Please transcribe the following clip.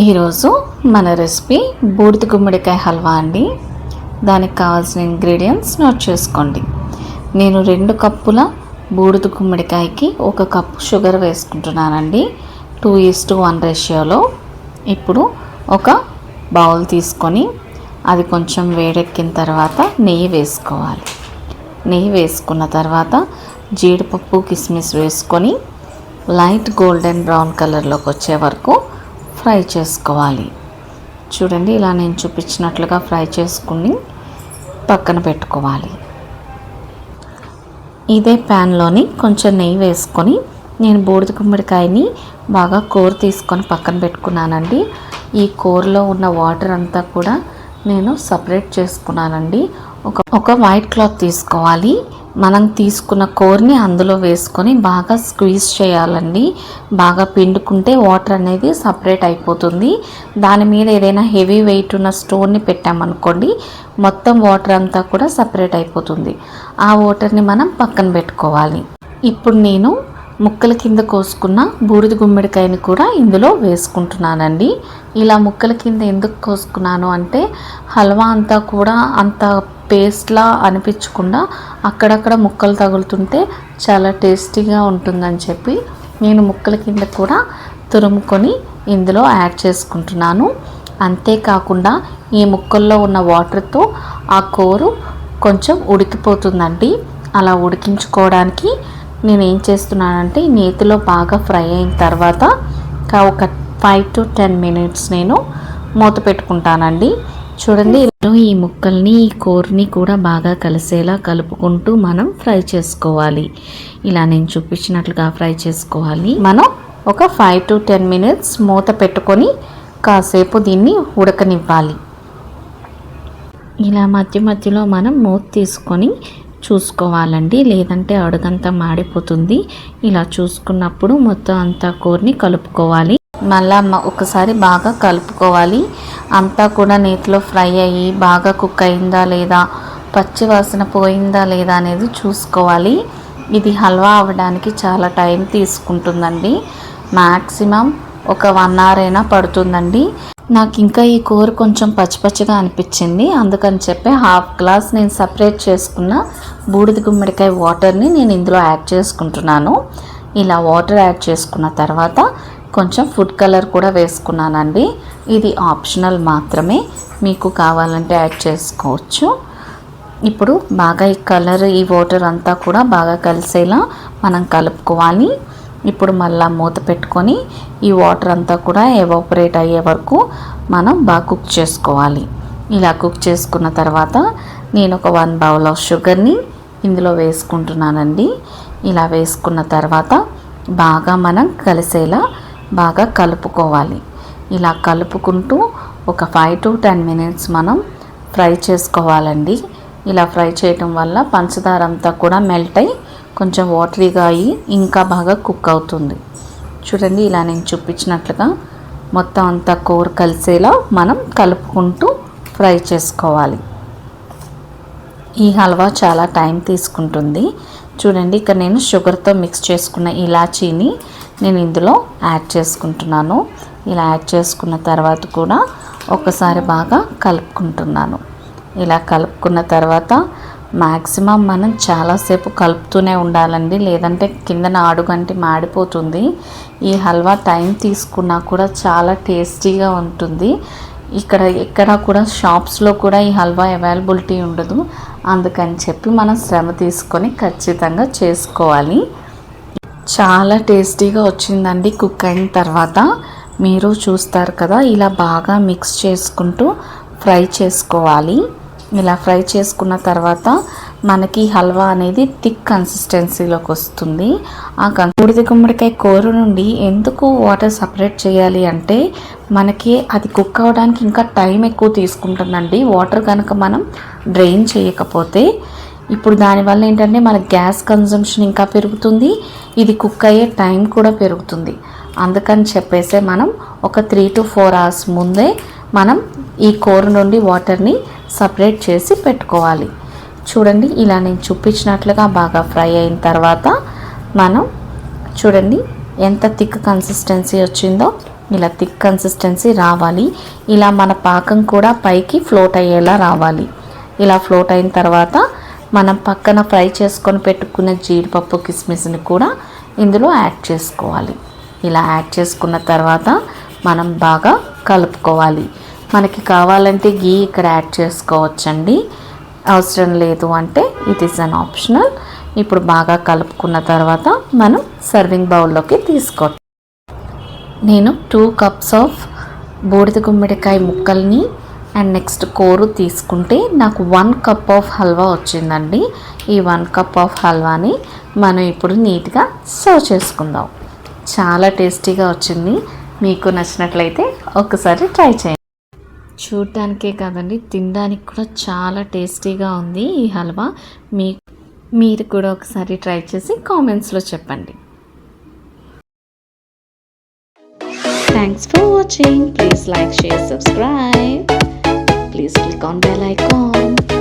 ఈరోజు మన రెసిపీ బూడిద గుమ్మడికాయ హల్వా అండి. దానికి కావాల్సిన ఇంగ్రీడియంట్స్ నోట్ చేసుకోండి. నేను రెండు కప్పుల బూడిద గుమ్మడికాయకి ఒక కప్పు షుగర్ వేసుకుంటున్నానండి. టూ ఈస్ టు వన్ రేషియోలో ఇప్పుడు ఒక బౌల్ తీసుకొని అది కొంచెం వేడెక్కిన తర్వాత నెయ్యి వేసుకోవాలి. నెయ్యి వేసుకున్న తర్వాత జీడిపప్పు కిస్మిస్ వేసుకొని లైట్ గోల్డెన్ బ్రౌన్ కలర్లోకి వచ్చే వరకు ఫ్రై చేసుకోవాలి. చూడండి ఇలా నేను చూపించినట్లుగా ఫ్రై చేసుకుని పక్కన పెట్టుకోవాలి. ఇదే ప్యాన్లోని కొంచెం నెయ్యి వేసుకొని నేను బూడిద గుమ్మడికాయని బాగా కూర తీసుకొని పక్కన పెట్టుకున్నానండి. ఈ కూరలో ఉన్న వాటర్ అంతా కూడా నేను సపరేట్ చేసుకున్నానండి. ఒక ఒక వైట్ క్లాత్ తీసుకోవాలి. మనం తీసుకున్న కోర్ని అందులో వేసుకొని బాగా స్క్వీజ్ చేయాలండి. బాగా పిండుకుంటే వాటర్ అనేది సపరేట్ అయిపోతుంది. దాని మీద ఏదైనా హెవీ వెయిట్ ఉన్న స్టోన్ని పెట్టామనుకోండి మొత్తం వాటర్ అంతా కూడా సపరేట్ అయిపోతుంది. ఆ వాటర్ని మనం పక్కన పెట్టుకోవాలి. ఇప్పుడు నేను ముక్కల కింద కోసుకున్న బూడిద గుమ్మడికాయని కూడా ఇందులో వేసుకుంటున్నానండి. ఇలా ముక్కల కింద ఎందుకు కోసుకున్నాను అంటే హల్వా అంతా కూడా అంత పేస్ట్లా అనిపించకుండా అక్కడక్కడ ముక్కలు తగులుతుంటే చాలా టేస్టీగా ఉంటుందని చెప్పి నేను ముక్కల కింద కూడా తురుముకొని ఇందులో యాడ్ చేసుకుంటున్నాను. అంతేకాకుండా ఈ ముక్కల్లో ఉన్న వాటర్తో ఆ కూరు కొంచెం ఉడికిపోతుందండి. అలా ఉడికించుకోవడానికి నేను ఏం చేస్తున్నానంటే నేతిలో బాగా ఫ్రై అయిన తర్వాత ఒక ఫైవ్ టు టెన్ మినిట్స్ నేను మూత పెట్టుకుంటానండి. చూడండి ఈ ముక్కల్ని ఈ కూరని కూడా బాగా కలిసేలా కలుపుకుంటూ మనం ఫ్రై చేసుకోవాలి. ఇలా నేను చూపించినట్లుగా ఫ్రై చేసుకోవాలి. మనం ఒక ఫైవ్ టు టెన్ మినిట్స్ మూత పెట్టుకొని కాసేపు దీన్ని ఉడకనివ్వాలి. ఇలా మధ్య మధ్యలో మనం మూత తీసుకొని చూసుకోవాలండి. లేదంటే అడుగంతా మాడిపోతుంది. ఇలా చూసుకున్నప్పుడు మొత్తం అంతా కూరని కలుపుకోవాలి. మళ్ళా ఒకసారి బాగా కలుపుకోవాలి. అంతా కూడా నీటిలో ఫ్రై అయ్యి బాగా కుక్ అయిందా లేదా పచ్చి వాసన పోయిందా లేదా అనేది చూసుకోవాలి. ఇది హల్వా అవ్వడానికి చాలా టైం తీసుకుంటుందండి. మ్యాక్సిమం ఒక వన్ అవర్ అయినా పడుతుందండి. నాకు ఇంకా ఈ కూర కొంచెం పచ్చిపచ్చిగా అనిపించింది. అందుకని చెప్పి హాఫ్ గ్లాస్ నేను సపరేట్ చేసుకున్న బూడిద గుమ్మడికాయ వాటర్ని నేను ఇందులో యాడ్ చేసుకుంటున్నాను. ఇలా వాటర్ యాడ్ చేసుకున్న తర్వాత కొంచెం ఫుడ్ కలర్ కూడా వేసుకున్నానండి. ఇది ఆప్షనల్ మాత్రమే. మీకు కావాలంటే యాడ్ చేసుకోవచ్చు. ఇప్పుడు బాగా ఈ కలర్ ఈ వాటర్ అంతా కూడా బాగా కలిసేలా మనం కలుపుకోవాలి. ఇప్పుడు మళ్ళీ మూత పెట్టుకొని ఈ వాటర్ అంతా కూడా ఎవాపరేట్ అయ్యే వరకు మనం బాగా కుక్ చేసుకోవాలి. ఇలా కుక్ చేసుకున్న తర్వాత నేను ఒక వన్ బౌల్ ఆఫ్ షుగర్ని ఇందులో వేసుకుంటున్నానండి. ఇలా వేసుకున్న తర్వాత బాగా మనం కలిసేలా బాగా కలుపుకోవాలి. ఇలా కలుపుకుంటూ ఒక ఫైవ్ టు టెన్ మినిట్స్ మనం ఫ్రై చేసుకోవాలండి. ఇలా ఫ్రై చేయటం వల్ల పంచదార అంతా కూడా మెల్ట్ అయ్యి కొంచెం వాటరీగా అయ్యి ఇంకా బాగా కుక్ అవుతుంది. చూడండి ఇలా నేను చూపించినట్లుగా మొత్తం అంతా కూర కలిసేలా మనం కలుపుకుంటూ ఫ్రై చేసుకోవాలి. ఈ హల్వా చాలా టైం తీసుకుంటుంది. చూడండి ఇక్కడ నేను షుగర్తో మిక్స్ చేసుకున్న ఇలాచీని నేను ఇందులో యాడ్ చేసుకుంటున్నాను. ఇలా యాడ్ చేసుకున్న తర్వాత కూడా ఒకసారి బాగా కలుపుకుంటున్నాను. ఇలా కలుపుకున్న తర్వాత మ్యాక్సిమం మనం చాలాసేపు కలుపుతూనే ఉండాలండి. లేదంటే కిందన ఆడుగంటి మాడిపోతుంది. ఈ హల్వా టైం తీసుకున్నా కూడా చాలా టేస్టీగా ఉంటుంది. ఇక్కడ ఎక్కడ కూడా షాప్స్లో కూడా ఈ హల్వా అవైలబిలిటీ ఉండదు. అందుకని చెప్పి మనం శ్రమ తీసుకొని ఖచ్చితంగా చేసుకోవాలి. చాలా టేస్టీగా వచ్చిందండి కుక్ అయిన తర్వాత. మీరు చూస్తారు కదా ఇలా బాగా మిక్స్ చేసుకుంటూ ఫ్రై చేసుకోవాలి. ఇలా ఫ్రై చేసుకున్న తర్వాత మనకి హల్వా అనేది థిక్ కన్సిస్టెన్సీలోకి వస్తుంది. ఆ బూడిద గుమ్మడికాయ కూర నుండి ఎందుకు వాటర్ సపరేట్ చేయాలి అంటే మనకి అది కుక్ అవ్వడానికి ఇంకా టైం ఎక్కువ తీసుకుంటుందండి. వాటర్ కనుక మనం డ్రైన్ చేయకపోతే ఇప్పుడు దానివల్ల ఏంటంటే మన గ్యాస్ కన్జంప్షన్ ఇంకా పెరుగుతుంది. ఇది కుక్ అయ్యే టైం కూడా పెరుగుతుంది. అందుకని చెప్పేసి మనం ఒక త్రీ టు ఫోర్ అవర్స్ ముందే మనం ఈ కూర నుండి వాటర్ని సపరేట్ చేసి పెట్టుకోవాలి. చూడండి ఇలా నేను చూపించినట్లుగా బాగా ఫ్రై అయిన తర్వాత మనం చూడండి ఎంత థిక్ కన్సిస్టెన్సీ వచ్చిందో ఇలా థిక్ కన్సిస్టెన్సీ రావాలి. ఇలా మన పాకం కూడా పైకి ఫ్లోట్ అయ్యేలా రావాలి. ఇలా ఫ్లోట్ అయిన తర్వాత మనం పక్కన ఫ్రై చేసుకొని పెట్టుకున్న జీడిపప్పు కిస్మిస్ని కూడా ఇందులో యాడ్ చేసుకోవాలి. ఇలా యాడ్ చేసుకున్న తర్వాత మనం బాగా కలుపుకోవాలి. మనకి కావాలంటే గీ ఇక్కడ యాడ్ చేసుకోవచ్చండి. అవసరం లేదు అంటే ఇట్ ఈస్ అన్ ఆప్షనల్ ఇప్పుడు బాగా కలుపుకున్న తర్వాత మనం సర్వింగ్ బౌల్లోకి తీసుకో నేను టూ కప్స్ ఆఫ్ బూడిద గుమ్మడికాయ ముక్కల్ని అండ్ నెక్స్ట్ కోరు తీసుకుంటే నాకు వన్ కప్ ఆఫ్ హల్వా వచ్చిందండి. ఈ వన్ కప్ ఆఫ్ హల్వాని మనం ఇప్పుడు నీట్గా సర్వ్ చేసుకుందాం. చాలా టేస్టీగా వచ్చింది. మీకు నచ్చినట్లయితే ఒకసారి ట్రై చేయండి. చూడటానికే కాదండి తినడానికి కూడా చాలా టేస్టీగా ఉంది ఈ హల్వా మీ మీరు కూడా ఒకసారి ట్రై చేసి కామెంట్స్లో చెప్పండి. Thanks for watching please like share subscribe please click on bell icon.